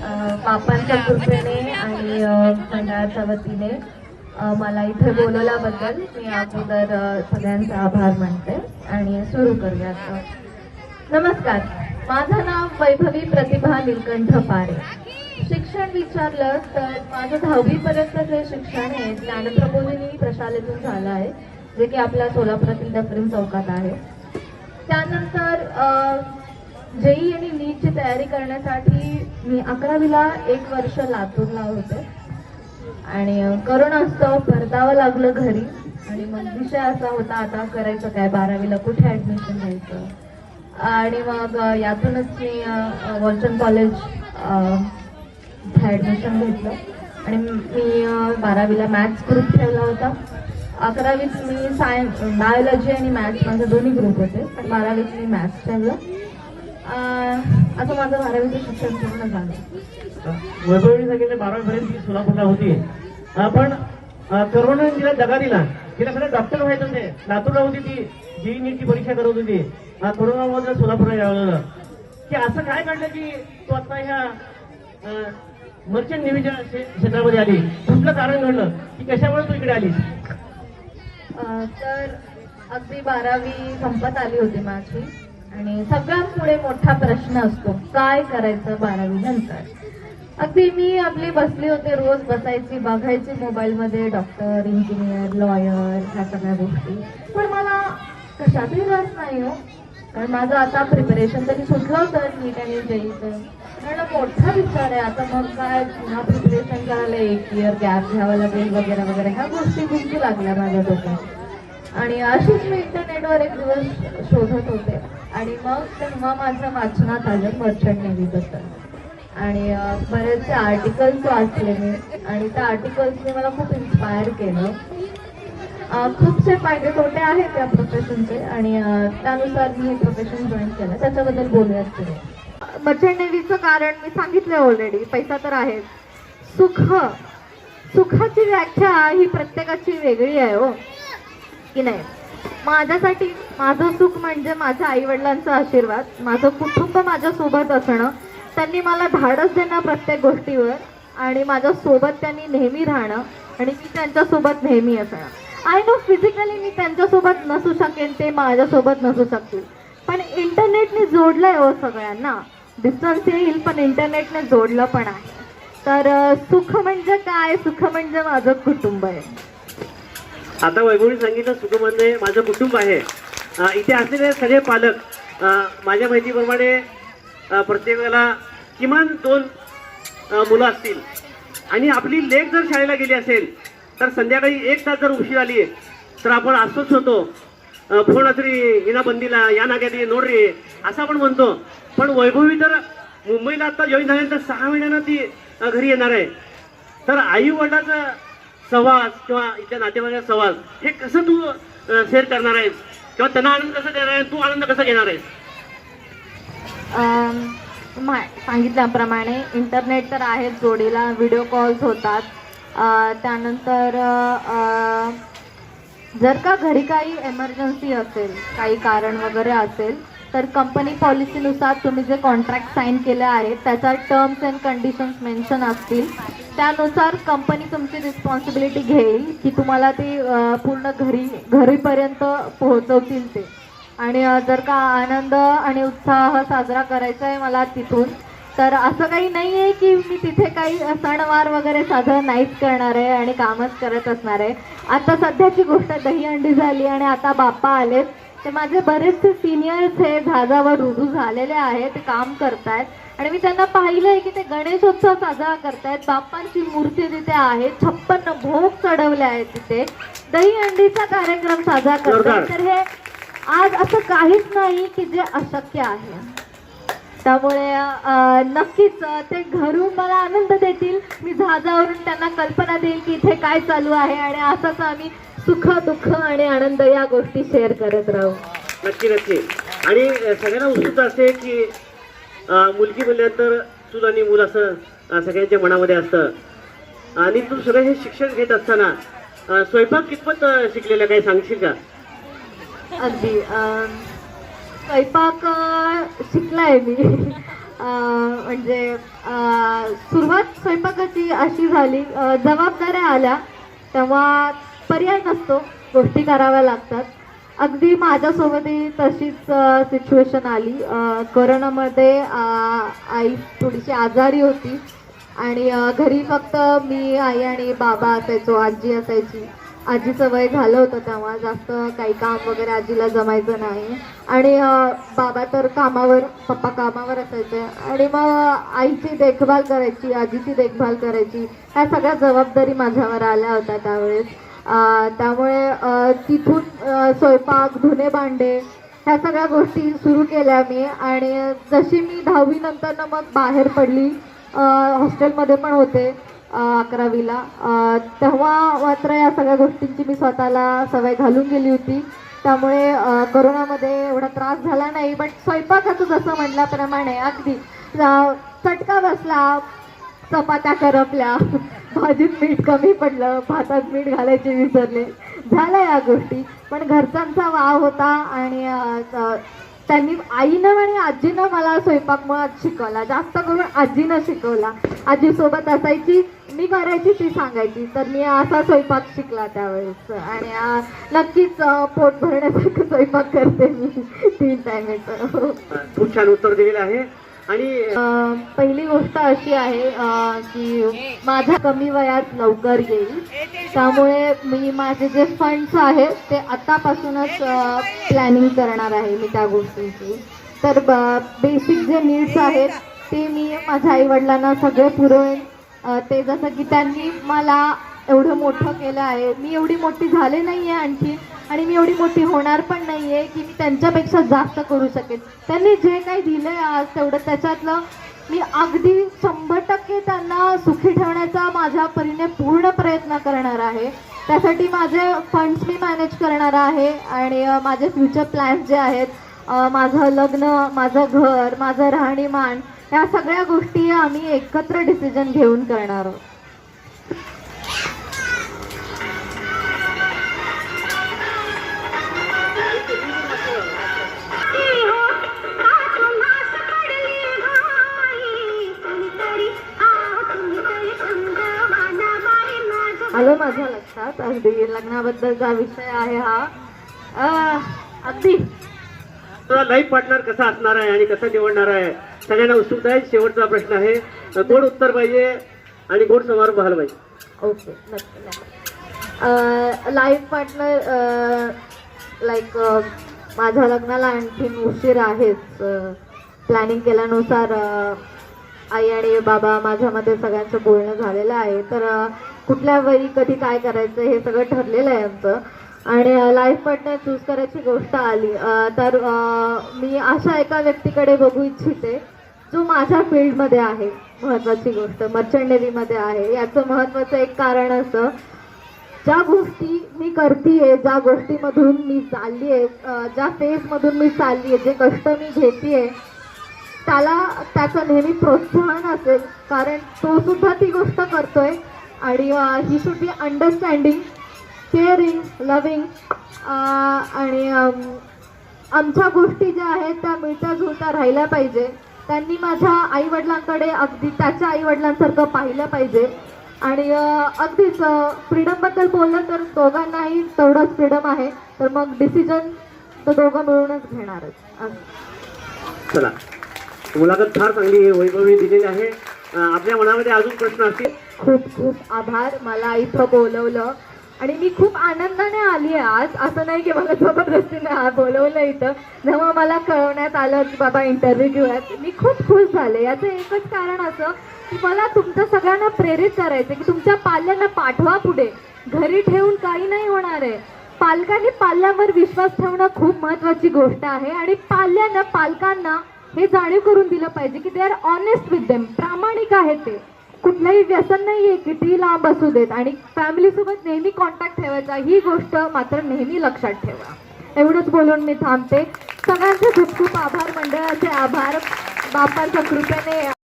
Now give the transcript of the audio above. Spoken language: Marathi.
पापांच्या बापांच्या कृपेने आणि मंडळाच्या वतीने मला इथे बोलवल्याबद्दल मी अगोदर सगळ्यांचा आभार मानते आणि सुरू करूया नमस्कार. माझं नाव वैभवी प्रतिभा निलकंठ पारे. शिक्षण विचारलं तर माझं दहावीपर्यंतचे शिक्षण आहे ज्ञानप्रबोधिनी प्रशालेतून झालं आहे जे की आपल्या सोलापुरातील डफरीन चौकात आहे. त्यानंतर जेई आणि नीटची तयारी करण्यासाठी मी अकरावीला एक वर्ष लातूरला होते. आणि करोना असतं परतावं लागलं घरी. आणि मग विषय असा होता आता करायचं काय? बारावीला कुठे ऍडमिशन घ्यायचं? आणि मग यातूनच मी वॉल्टन कॉलेज ऍडमिशन घेतलं. आणि मी बारावीला मॅथ्स ग्रुप ठेवला होता. अकरावीत मी सायन्स बायोलॉजी आणि मॅथ्स माझे दोन्ही ग्रुप होते. पण बारावीत मी मॅथ्स ठेवलं. असं माझं बारावीचं शिक्षण पूर्ण झालं. वैभवी सांगितलं बारावी पर्यंत ती सोलापूरला होती. पण अं, करोनाने तिला दगा दिला. तिला खरं डॉक्टर व्हायचं होते. लातूरला होती ती. जी नीटची परीक्षा करत होती अं, कोरोनामुळे सोलापूरला यावं की असं काय घडलं की तू आता ह्या मर्चंट नेव्हीच्या क्षे- क्षेत्रामध्ये आली. कुठलं कारण घडलं? की कशामुळे तू इकडे आलीस? अ, तर अगदी बारावी संपत आली होती माझी. आणि सगळ्यात पुढे मोठा प्रश्न असतो काय करायचं बारावी नंतर? अगदी मी आपली बसली होते रोज बसायची बघायची मोबाईलमध्ये डॉक्टर इंजिनियर लॉयर ह्या सगळ्या गोष्टी. पण मला कशातही रस नाही हो. कारण माझं आता प्रिपरेशन तरी सुटलं होतं नीट आणि जेईचं कारण मोठा विचार आहे. आता मग काय? पुन्हा प्रिपरेशन करायला एक इयर गॅप घ्यावा लागेल वगैरे वगैरे. ह्या गोष्टी गुंतू लागल्या माझ्या डोक्यात. आणि अशीच मी इंटरनेटवर एक दिवस शोधत होते. आणि मग तेव्हा माझं वाचनात आलं मर्चंट नेव्हीबद्दल आणि बरेचसे आर्टिकल्स वाचले मी. आणि त्या आर्टिकल्सने मला खूप इन्स्पायर केलं. खूपसे फायदे तोटे आहेत या प्रोफेशनचे आणि त्यानुसार मी हे प्रोफेशन जॉईन केलं. त्याच्याबद्दल बोलूयात तुम्ही मर्चंट नेव्हीचं कारण मी सांगितलं ऑलरेडी पैसा तर आहेच. सुख. सुखाची व्याख्या ही प्रत्येकाची वेगळी आहे हो. की नाही? माझ्यासाठी माझं सुख म्हणजे माझ्या आईवडिलांचा आशीर्वाद. माझं कुटुंब माझ्यासोबत असणं. त्यांनी मला धाडस देणं प्रत्येक गोष्टीवर आणि माझ्यासोबत त्यांनी नेहमी राहणं आणि मी त्यांच्यासोबत नेहमी असणं. आय नो फिजिकली मी त्यांच्यासोबत नसू शकेन ते माझ्यासोबत नसू शकतील. पण इंटरनेटने जोडलं आहे हो सगळ्यांना. डिस्टन्स येईल पण इंटरनेटने जोडलं पण आहे. तर सुख म्हणजे काय? सुख म्हणजे माझं कुटुंब आहे. आता वैभवी सांगितलं सुख माझं कुटुंब आहे. इथे असलेले सगळे पालक माझ्या माहितीप्रमाणे प्रत्येकाला किमान दोन मुलं असतील. आणि आपली लेख जर शाळेला गेली असेल तर संध्याकाळी एक तास जर उशीर आली तर आपण अस्वस्थ होतो. फोन असरी हिना बंदीला या नाग्यात ये नोड रे असं आपण म्हणतो. पण वैभवी तर मुंबईला आता जॉईन झाल्यानंतर सहा महिन्यानं ती घरी येणार आहे. तर आई वडिलाचं सहवास किंवा इथल्या नातेवाईकाचा सहवास हे कसं तू शेअर करणार आहेस? किंवा त्यांना आनंद कसा देणार आहे तू आनंद कसा घेणार आहेस? सांगितल्याप्रमाणे इंटरनेट तर आहेच जोडीला व्हिडिओ कॉल्स होतात. त्यानंतर जर का घरी काही एमर्जन्सी असेल काही कारण वगैरे असेल तर कंपनी पॉलिसीनुसार तुम्ही जे कॉन्ट्रॅक्ट साईन केले आहेत त्याचा टर्म्स अँड कंडिशन्स मेन्शन असतील. त्यानुसार कंपनी तुमची रिस्पॉन्सिबिलिटी घेईल की तुम्हाला ती पूर्ण घरी घरीपर्यंत पोहोचवतील ते. आणि जर का आनंद आणि उत्साह साजरा करायचा आहे मला तिथून तर असं काही नाही आहे की मी तिथे काही सणवार वगैरे साजरा नाहीच करणार आहे आणि कामच करत असणार. आहे आता सध्याची गोष्ट दहीहंडी झाली आणि आता बाप्पा आलेत. ते माझे बरेचसे सिनियर्स हे झाजावर रुजू झालेले आहेत ते काम करतायत. आणि मी त्यांना पाहिलंय की ते गणेशोत्सव साजरा करतायत. बाप्पांची मूर्ती तिथे आहे. छप्पन्न भोग चढवले आहेत तिथे. दहीहंडीचा कार्यक्रम साजरा. करतात तर हे आज असं काहीच नाही की जे अशक्य आहे. त्यामुळे नक्कीच ते घरून मला आनंद देतील. मी जहाजावरून त्यांना कल्पना देईल की इथे काय चालू आहे आणि असंच आम्ही सुख दुःख आणि आनंद या गोष्टी शेअर करत राहू. नक्की नक्की. आणि सगळ्यांना उत्सुकता असते की मुलगी म्हणल्यानंतर चूल आणि मूल असं सगळ्यांच्या मनामध्ये असतं. आणि तू सगळं हे शिक्षण घेत असताना स्वयंपाक कितपत शिकलेलं शिकलेला काही सांगशील का? अगदी स्वयंपाक शिकलाय मी. म्हणजे सुरुवात स्वयंपाकाची अशी झाली जबाबदाऱ्या आल्या तेव्हा पर्याय नसतो गोष्टी कराव्या लागतात. अगदी माझ्यासोबतही तशीच सिच्युएशन आली. करोनामध्ये आई थोडीशी आजारी होती. आणि घरी फक्त मी आई आणि बाबा असायचो आजी असायची. आजीचं वय झालं होतं तेव्हा जास्त काही काम वगैरे आजीला जमायचं नाही. आणि बाबा तर कामावर पप्पा कामावर असायचे. आणि मग आईची देखभाल करायची आजीची देखभाल करायची ह्या सगळ्या जबाबदारी माझ्यावर आल्या होत्या त्यावेळेस. त्यामुळे तिथून स्वयंपाक धुणे भांडे ह्या सगळ्या गोष्टी सुरू केल्या मी. आणि जशी मी दहावीनंतर मग बाहेर पडली हॉस्टेलमध्ये पण होते अकरावीला. तेव्हा मात्र या सगळ्या गोष्टींची मी स्वतःला सवय घालून गेली होती. त्यामुळे करोनामध्ये कोरोनामध्ये एवढा त्रास झाला नाही. बट स्वयंपाकाचं जसं म्हटल्याप्रमाणे अगदी चटका बसला चपात्या करपल्या. भाजीत मीठ कमी पडलं भातात मीठ घालायचे विसरले. झाल्या या गोष्टी पण घरच्यांचा वाव होता आणि त्यांनी आईनं आणि आजीनं मला स्वयंपाक मुळात शिकवला. जास्त करून आजीनं शिकवला. आजीसोबत असायची मी करायची ती सांगायची. तर मी असा स्वयंपाक शिकला त्यावेळेस. आणि नक्कीच पोट भरण्यासारखं स्वयंपाक करते मी तीन टायमेचं खूप छान उत्तर दिलेलं आहे. आणि पहिली गोष्ट अशी आहे की माझ्या कमी वयात लवकर येईल. त्यामुळे मी माझे जे फंड्स आहेत ते आतापासूनच प्लॅनिंग करणार आहे मी त्या गोष्टींची. तर बेसिक जे नीड्स आहेत ते मी माझ्या आईवडिलांना सगळे पुरवेन. ते जसं की त्यांनी मला एवढं मोठं केलं आहे. मी एवढी मोठी झाले नाही आहे आणखी आणि मी एवढी मोठी होणार पण नाही आहे की मी त्यांच्यापेक्षा जास्त करू शकेन. त्यांनी जे काही दिलं आहे आज तेवढं त्याच्यातलं मी अगदी शंभर टक्के त्यांना सुखी ठेवण्याचा माझ्या परीने पूर्ण प्रयत्न करणार आहे. त्यासाठी माझे फंड्स मी मॅनेज करणार आहे आणि माझे फ्युचर प्लॅन्स जे आहेत माझं लग्न माझं घर माझं राहणीमान ह्या सगळ्या गोष्टी आम्ही एकत्र डिसिजन घेऊन करणार आहोत. अगदी लग्नाबद्दलचा विषय आहे हा अगदी. तुला लाईफ पार्टनर कसा असणार आहे आणि कसा निवडणार आहे सगळ्यांना उत्सुकता आहे. शेवटचा प्रश्न आहे. गोड उत्तर पाहिजे आणि गोड समारोप व्हायला पाहिजे. ओके लाईफ पार्टनर लाईक माझ्या लग्नाला आणखीन उशीर आहेच. प्लॅनिंग केल्यानुसार आई आणि बाबा माझ्यामध्ये सगळ्यांचं बोलणं झालेलं आहे. तर कुठल्या वेळी कधी काय करायचं हे सगळं ठरलेलं आहे आमचं. आणि लाईफ पार्टनर चूज करायची गोष्ट आली. तर मी अशा एका व्यक्तीकडे बघू इच्छिते जो माझ्या फील्डमध्ये आहे महत्त्वाची गोष्ट. मर्चंट नेव्हीमध्ये आहे. याचं महत्त्वाचं एक कारण असं ज्या गोष्टी मी करतीये ज्या गोष्टीमधून मी चालली आहे ज्या फेजमधून मी चालली आहे जे कष्ट मी घेतीये त्याला त्याचं नेहमी प्रोत्साहन असेल. कारण तो सुद्धा ती गोष्ट करतोय आणि he should be understanding caring loving आणि आमच्या गोष्टी ज्या आहेत त्या मिळत्या जुळत्या राहिल्या पाहिजे. त्यांनी माझ्या आईवडिलांकडे अगदी त्याच्या आईवडिलांसारखं पाहिलं पाहिजे. आणि अगदीच फ्रीडमबद्दल बोललं तर दोघांनाही तेवढंच फ्रीडम आहे. तर मग डिसिजन तर दोघं मिळूनच घेणारच. चला. मुलाखत फार चांगली वैभवी दिलेली आहे. आपल्या मनामध्ये अजून प्रश्न असतील? खूप खूप आभार. मला इथं बोलवलं. आणि मी खूप आनंदाने आली आहे आज. असं नाही की मला जबरदस्तीने बोलवलं इथं. जेव्हा मला कळवण्यात आलं की बाबा इंटरव्ह्यू घेऊयात मी खूप खुश झाले. याचं एकच कारण असं की मला तुमच्या सगळ्यांना प्रेरित करायचं की तुमच्या पाल्यांना पाठवा पुढे. घरी ठेवून काही नाही होणार आहे. पालकांनी पाल्यावर विश्वास ठेवणं खूप महत्वाची गोष्ट आहे आणि पाल्यानं पालकांना हे जाणीव करून दिलं पाहिजे की they are honest with them प्रामाणिक आहे ते. कुठलंही व्यसन नाहीये कितीही लांब असू देत. आणि फॅमिली सोबत नेहमी कॉन्टॅक्ट ठेवायचा. ही गोष्ट मात्र नेहमी लक्षात ठेवा. एवढंच बोलून मी थांबते. सगळ्यांचे खूप खूप आभार. मंडळाचे आभार. बापांच्या कृपेने